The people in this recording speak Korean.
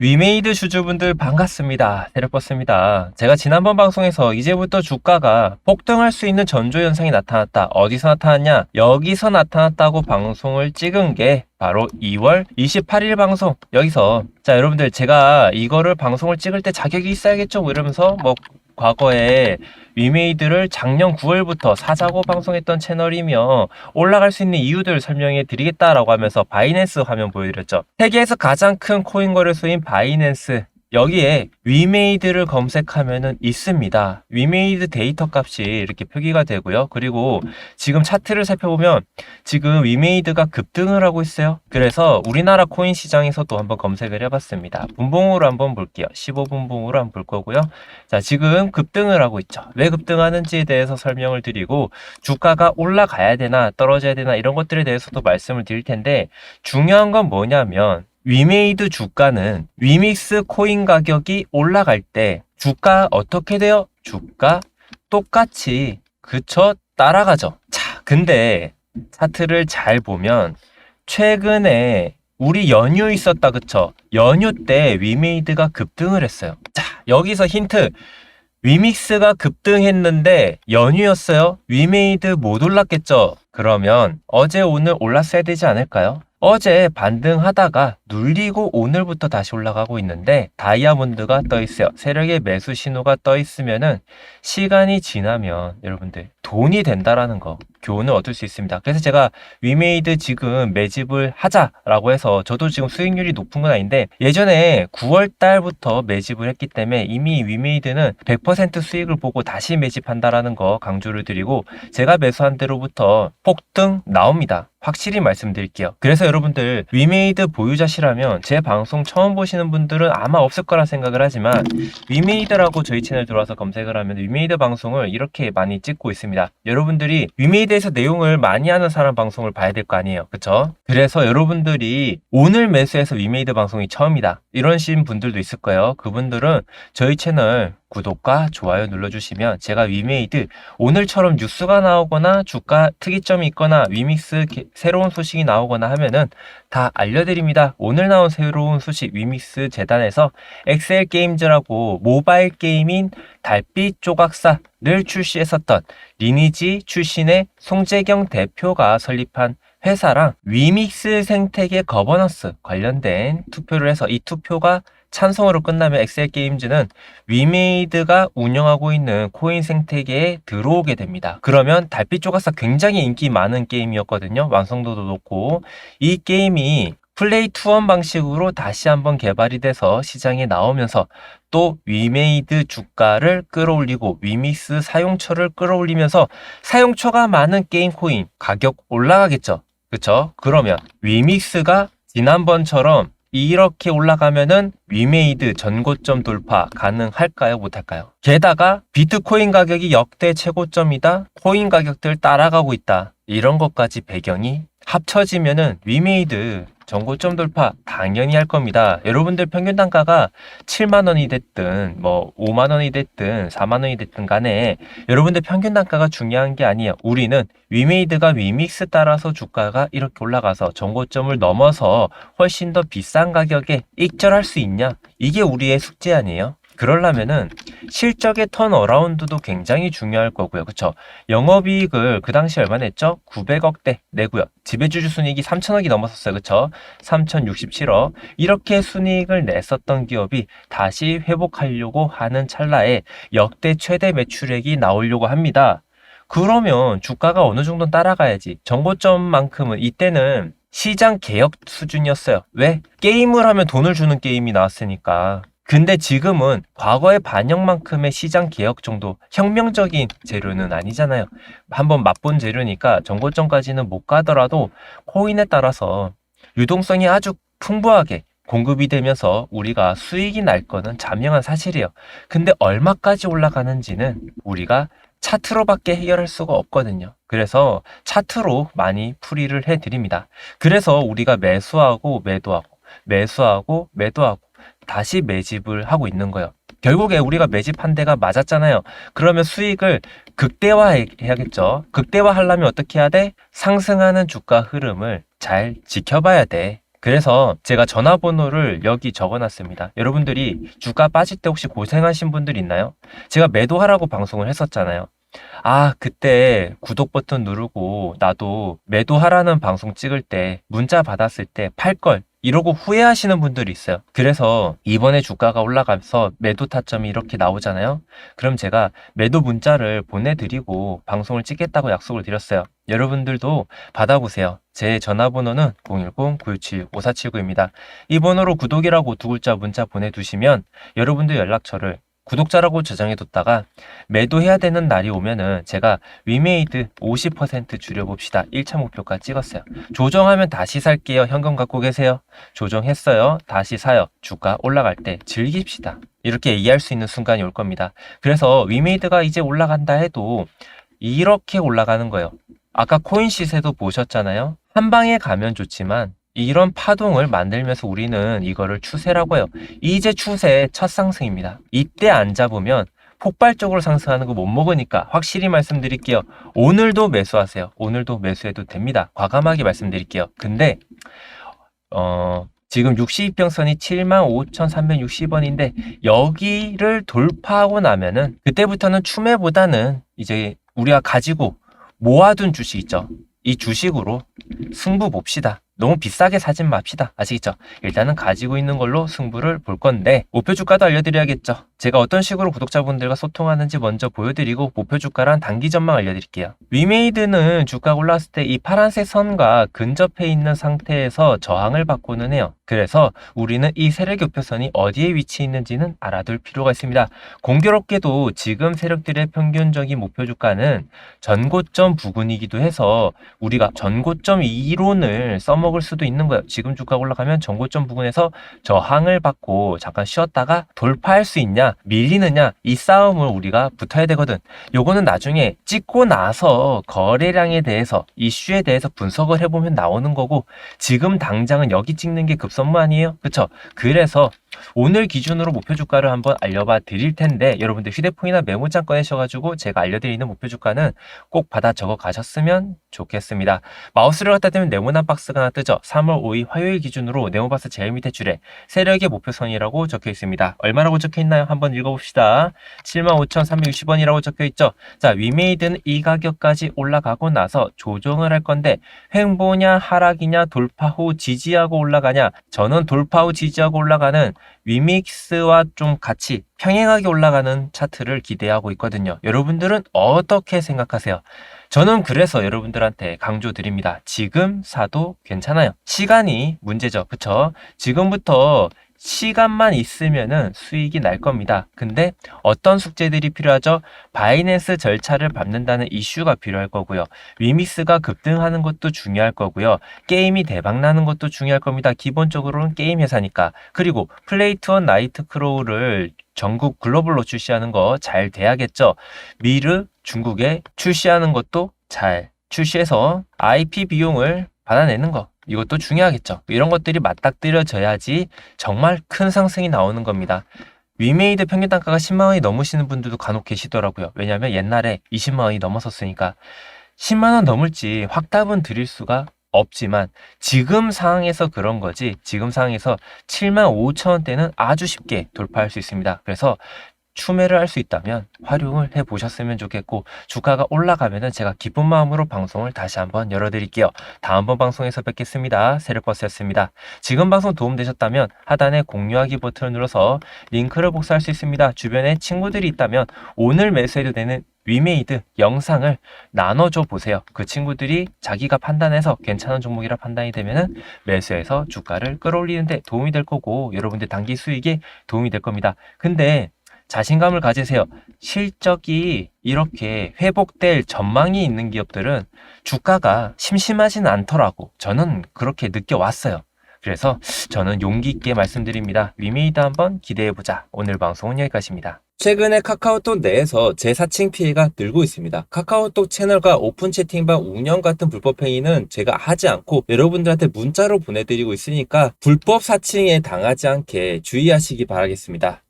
위메이드 주주분들 반갑습니다. 세력버스입니다. 제가 지난번 방송에서 이제부터 주가가 폭등할 수 있는 전조 현상이 나타났다. 어디서 나타났냐? 여기서 나타났다고 방송을 찍은 게 바로 2월 28일 방송. 여기서 자 여러분들 제가 이거를 방송을 찍을 때 자격이 있어야겠죠? 뭐 이러면서 뭐 과거에 위메이드를 작년 9월부터 사자고 방송했던 채널이며 올라갈 수 있는 이유들 설명해 드리겠다라고 하면서 바이낸스 화면 보여드렸죠. 세계에서 가장 큰 코인 거래소인 바이낸스 여기에 위메이드를 검색하면은 있습니다. 위메이드 데이터 값이 이렇게 표기가 되고요. 그리고 지금 차트를 살펴보면 지금 위메이드가 급등을 하고 있어요. 그래서 우리나라 코인 시장에서도 한번 검색을 해봤습니다. 분봉으로 한번 볼게요. 15분봉으로 한번 볼 거고요. 자, 지금 급등을 하고 있죠. 왜 급등하는지에 대해서 설명을 드리고 주가가 올라가야 되나 떨어져야 되나 이런 것들에 대해서도 말씀을 드릴 텐데 중요한 건 뭐냐면 위메이드 주가는 위믹스 코인 가격이 올라갈 때 주가 어떻게 돼요? 주가 똑같이 그쵸 따라가죠. 자, 근데 차트를 잘 보면 최근에 우리 연휴 있었다 그쵸? 연휴 때 위메이드가 급등을 했어요. 자, 여기서 힌트. 위믹스가 급등했는데 연휴였어요. 위메이드 못 올랐겠죠? 그러면 어제 오늘 올랐어야 되지 않을까요? 어제 반등하다가 눌리고 오늘부터 다시 올라가고 있는데 다이아몬드가 떠 있어요. 세력의 매수 신호가 떠 있으면은 시간이 지나면 여러분들 돈이 된다라는 거 교훈을 얻을 수 있습니다. 그래서 제가 위메이드 지금 매집을 하자라고 해서 저도 지금 수익률이 높은 건 아닌데 예전에 9월 달부터 매집을 했기 때문에 이미 위메이드는 100% 수익을 보고 다시 매집한다라는 거 강조를 드리고 제가 매수한 대로부터 폭등 나옵니다. 확실히 말씀드릴게요. 그래서 여러분들 위메이드 보유자시라면 제 방송 처음 보시는 분들은 아마 없을 거라 생각을 하지만 위메이드라고 저희 채널 들어와서 검색을 하면 위메이드 방송을 이렇게 많이 찍고 있습니다. 여러분들이 위메이드 에서 내용을 많이 하는 사람 방송을 봐야 될 거 아니에요. 그쵸? 그래서 여러분들이 오늘 매수해서 위메이드 방송이 처음이다. 이런신 분들도 있을 거예요. 그분들은 저희 채널 구독과 좋아요 눌러주시면 제가 위메이드 오늘처럼 뉴스가 나오거나 주가 특이점이 있거나 위믹스 게- 새로운 소식이 나오거나 하면은 다 알려드립니다. 오늘 나온 새로운 소식 위믹스 재단에서 엑셀 게임즈라고 모바일 게임인 달빛 조각사를 출시했었던 리니지 출신의 송재경 대표가 설립한 회사랑 위믹스 생태계 거버넌스 관련된 투표를 해서 이 투표가 찬성으로 끝나면 엑셀 게임즈는 위메이드가 운영하고 있는 코인 생태계에 들어오게 됩니다. 그러면 달빛 조각사 굉장히 인기 많은 게임이었거든요. 완성도도 높고 이 게임이 플레이 투원 방식으로 다시 한번 개발이 돼서 시장에 나오면서 또 위메이드 주가를 끌어올리고 위믹스 사용처를 끌어올리면서 사용처가 많은 게임 코인 가격 올라가겠죠. 그쵸? 그러면 위믹스가 지난번처럼 이렇게 올라가면은 위메이드 전고점 돌파 가능할까요? 못할까요? 게다가 비트코인 가격이 역대 최고점이다. 코인 가격들 따라가고 있다. 이런 것까지 배경이 합쳐지면은 위메이드 전고점 돌파 당연히 할 겁니다. 여러분들 평균 단가가 7만 원이 됐든 뭐 5만 원이 됐든 4만 원이 됐든 간에 여러분들 평균 단가가 중요한 게 아니에요. 우리는 위메이드가 위믹스 따라서 주가가 이렇게 올라가서 전고점을 넘어서 훨씬 더 비싼 가격에 익절할 수 있냐? 이게 우리의 숙제 아니에요? 그러려면은 실적의 턴 어라운드도 굉장히 중요할 거고요. 그쵸? 영업이익을 그 당시 얼마 냈죠? 900억대 내고요. 지배주주 순이익이 3천억이 넘었었어요. 그쵸? 3,067억. 이렇게 순이익을 냈었던 기업이 다시 회복하려고 하는 찰나에 역대 최대 매출액이 나오려고 합니다. 그러면 주가가 어느 정도 따라가야지. 정보점만큼은 이때는 시장 개혁 수준이었어요. 왜? 게임을 하면 돈을 주는 게임이 나왔으니까. 근데 지금은 과거의 반영만큼의 시장 개혁 정도 혁명적인 재료는 아니잖아요. 한번 맛본 재료니까 정고점까지는 못 가더라도 코인에 따라서 유동성이 아주 풍부하게 공급이 되면서 우리가 수익이 날 거는 자명한 사실이에요. 근데 얼마까지 올라가는지는 우리가 차트로밖에 해결할 수가 없거든요. 그래서 차트로 많이 풀이를 해드립니다. 그래서 우리가 매수하고 매도하고 매수하고 매도하고 다시 매집을 하고 있는 거예요. 결국에 우리가 매집한 데가 맞았잖아요. 그러면 수익을 극대화해야겠죠. 극대화하려면 어떻게 해야 돼? 상승하는 주가 흐름을 잘 지켜봐야 돼. 그래서 제가 전화번호를 여기 적어놨습니다. 여러분들이 주가 빠질 때 혹시 고생하신 분들 있나요? 제가 매도하라고 방송을 했었잖아요. 아, 그때 구독 버튼 누르고 나도 매도하라는 방송 찍을 때 문자 받았을 때 팔 걸 이러고 후회하시는 분들이 있어요. 그래서 이번에 주가가 올라가면서 매도 타점이 이렇게 나오잖아요. 그럼 제가 매도 문자를 보내드리고 방송을 찍겠다고 약속을 드렸어요. 여러분들도 받아보세요. 제 전화번호는 010-967-5479입니다. 이 번호로 구독이라고 두 글자 문자 보내두시면 여러분들 연락처를 구독자라고 저장해뒀다가 매도해야 되는 날이 오면은 제가 위메이드 50% 줄여봅시다. 1차 목표가 찍었어요. 조정하면 다시 살게요. 현금 갖고 계세요. 조정했어요. 다시 사요. 주가 올라갈 때 즐깁시다. 이렇게 얘기할 수 있는 순간이 올 겁니다. 그래서 위메이드가 이제 올라간다 해도 이렇게 올라가는 거예요. 아까 코인 시세도 보셨잖아요. 한 방에 가면 좋지만 이런 파동을 만들면서 우리는 이거를 추세라고 해요. 이제 추세의 첫 상승입니다. 이때 안 잡으면 폭발적으로 상승하는 거 못 먹으니까 확실히 말씀드릴게요. 오늘도 매수하세요. 오늘도 매수해도 됩니다. 과감하게 말씀드릴게요. 근데 어 지금 62평선이 75,360원인데 여기를 돌파하고 나면은 그때부터는 추매보다는 이제 우리가 가지고 모아둔 주식 있죠. 이 주식으로 승부 봅시다. 너무 비싸게 사진 맙시다. 아시겠죠? 일단은 가지고 있는 걸로 승부를 볼 건데 목표 주가도 알려드려야겠죠. 제가 어떤 식으로 구독자분들과 소통하는지 먼저 보여드리고 목표 주가랑 단기 전망 알려드릴게요. 위메이드는 주가가 올랐을 때 이 파란색 선과 근접해 있는 상태에서 저항을 받고는 해요. 그래서 우리는 이 세력 교표선이 어디에 위치해 있는지는 알아둘 필요가 있습니다. 공교롭게도 지금 세력들의 평균적인 목표 주가는 전고점 부근이기도 해서 우리가 전고점 이론을 써먹 을 수도 있는 거예요. 지금 주가가 올라가면 전고점 부근에서 저항을 받고 잠깐 쉬었다가 돌파할 수 있냐, 밀리느냐 이 싸움을 우리가 붙어야 되거든. 요거는 나중에 찍고 나서 거래량에 대해서 이슈에 대해서 분석을 해보면 나오는 거고 지금 당장은 여기 찍는 게 급선무 아니에요? 그쵸? 그래서 오늘 기준으로 목표 주가를 한번 알려봐 드릴 텐데 여러분들 휴대폰이나 메모장 꺼내셔가지고 제가 알려드리는 목표 주가는 꼭 받아 적어 가셨으면 좋겠습니다. 마우스를 갖다 대면 네모난 박스가 하나 뜨죠. 3월 5일 화요일 기준으로 네모박스 제일 밑에 줄에 세력의 목표선이라고 적혀 있습니다. 얼마라고 적혀 있나요? 한번 읽어봅시다. 75,360원이라고 적혀 있죠. 자, 위메이드는 이 가격까지 올라가고 나서 조정을 할 건데 횡보냐 하락이냐 돌파 후 지지하고 올라가냐 저는 돌파 후 지지하고 올라가는 위믹스와 좀 같이 평행하게 올라가는 차트를 기대하고 있거든요. 여러분들은 어떻게 생각하세요? 저는 그래서 여러분들한테 강조드립니다. 지금 사도 괜찮아요. 시간이 문제죠. 그쵸? 지금부터 시간만 있으면은 수익이 날 겁니다. 근데 어떤 숙제들이 필요하죠? 바이낸스 절차를 밟는다는 이슈가 필요할 거고요. 위믹스가 급등하는 것도 중요할 거고요. 게임이 대박 나는 것도 중요할 겁니다. 기본적으로는 게임 회사니까. 그리고 플레이트원 나이트 크로우를 전국 글로벌로 출시하는 거 잘 돼야겠죠. 미르 중국에 출시하는 것도 잘 출시해서 IP 비용을 받아내는 거 이것도 중요하겠죠. 이런 것들이 맞닥뜨려져야지 정말 큰 상승이 나오는 겁니다. 위메이드 평균 단가가 10만 원이 넘으시는 분들도 간혹 계시더라고요. 왜냐하면 옛날에 20만 원이 넘었었으니까 10만 원 넘을지 확답은 드릴 수가 없지만 지금 상황에서 그런 거지 지금 상황에서 7만 5천 원대는 아주 쉽게 돌파할 수 있습니다. 그래서 추매를 할 수 있다면 활용을 해 보셨으면 좋겠고 주가가 올라가면은 제가 기쁜 마음으로 방송을 다시 한번 열어 드릴게요. 다음번 방송에서 뵙겠습니다. 세력버스였습니다. 지금 방송 도움되셨다면 하단에 공유하기 버튼을 눌러서 링크를 복사할 수 있습니다. 주변에 친구들이 있다면 오늘 매수해도 되는 위메이드 영상을 나눠줘 보세요. 그 친구들이 자기가 판단해서 괜찮은 종목이라 판단이 되면은 매수해서 주가를 끌어올리는데 도움이 될 거고 여러분들 단기 수익에 도움이 될 겁니다. 근데 자신감을 가지세요. 실적이 이렇게 회복될 전망이 있는 기업들은 주가가 심심하진 않더라고. 저는 그렇게 느껴왔어요. 그래서 저는 용기 있게 말씀드립니다. 위메이드 한번 기대해보자. 오늘 방송은 여기까지입니다. 최근에 카카오톡 내에서 재사칭 피해가 늘고 있습니다. 카카오톡 채널과 오픈 채팅방 운영 같은 불법 행위는 제가 하지 않고 여러분들한테 문자로 보내드리고 있으니까 불법 사칭에 당하지 않게 주의하시기 바라겠습니다.